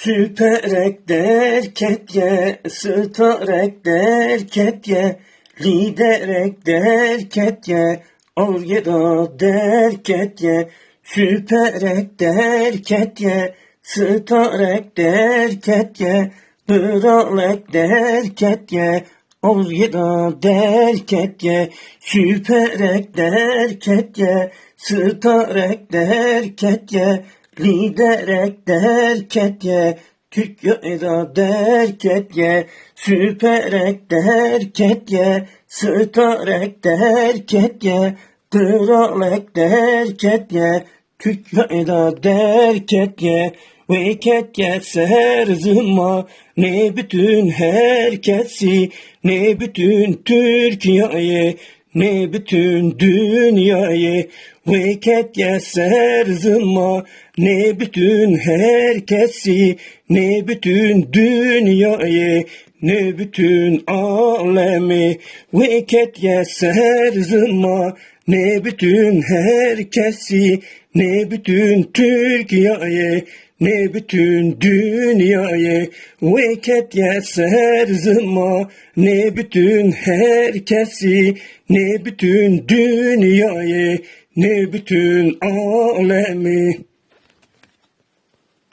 Süperek derket ye, starek derket ye, liderek derket ye, orgeda derket ye, süperek derket ye, starek derket ye, Bralek derket ye, orgeda derket ye, süperek derket ye, starek derket ye, liderek derket ye, Türk yayda derket ye, süperek derket ye, starek derket ye, Kralek derket ye, Türk yayda derket ye, Veket ye serzıma, ne bütün herkesi, ne bütün Türkiye'yi, ne bütün dünyayı, veket ye serzıma, ne bütün herkesi, ne bütün dünyayı, ne bütün alemi, veket ye serzıma, ne bütün herkesi, ne bütün Türkiye'yi, ne bütün dünyayı, veket ye serzıma, ne bütün herkesi, ne bütün dünyayı, ne bütün alemi.